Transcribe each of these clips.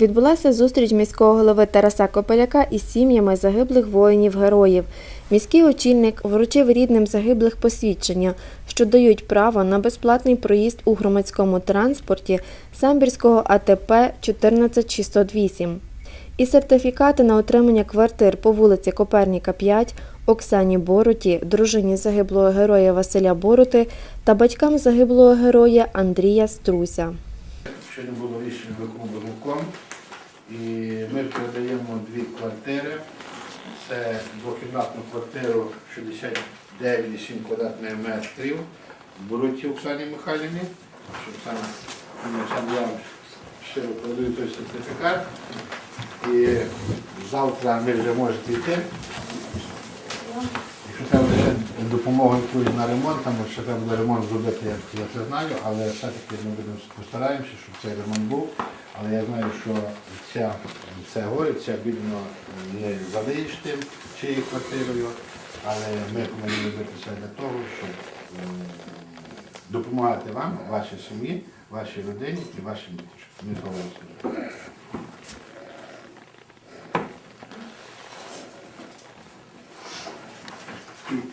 Відбулася зустріч міського голови Тараса Копеляка із сім'ями загиблих воїнів-героїв. Міський очільник вручив рідним загиблих посвідчення, що дають право на безплатний проїзд у громадському транспорті самбірського АТП 14608 і сертифікати на отримання квартир по вулиці Коперніка 5 Оксані Бороті, дружині загиблого героя Василя Бороти та батькам загиблого героя Андрія Струся. Сьогодні було рішення виконком, і ми передаємо дві квартири. Це двокімнатну квартиру 69,7 квадратних метрів Боруті Оксані Михайлівні. Саме ну, щиро передаю той сертифікат. І завтра ми вже можете йти. Якщо треба ще допомогу якусь на ремонт, там ще треба буде ремонт зробити, я, я це знаю, але все-таки ми будемо постараємося, щоб цей ремонт був. Але я знаю, що ця, це горе, ця бідно не залиєш тим, чиєю квартирою, але ми повинні робити все для того, щоб допомагати вам, вашій сім'ї, вашій родині і вашим дітям. Ми того розуміємо.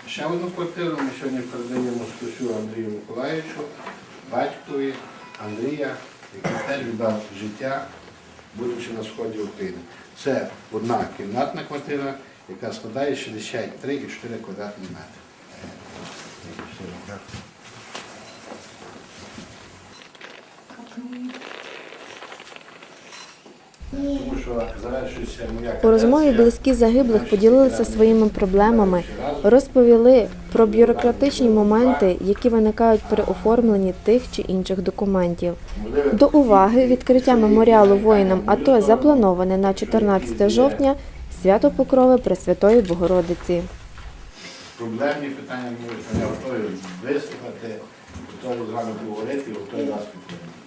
Ще одну квартиру ми сьогодні передаємо Стусю Андрію Миколаївичу, батькові Андрія, який теж віддав життя, будучи на сході України. Це одна кімнатна квартира, яка складає 63,4 квадратні метри. Тому що завершується моя У розмові близькі загиблих поділилися своїми проблемами, розповіли про бюрократичні моменти, які виникають при оформленні тих чи інших документів. До уваги відкриття меморіалу воїнам АТО заплановане на 14 жовтня свято Покрови Пресвятої Богородиці. проблемні питання ми готові вислухати, готові з вами поговорити готові вас підтримати.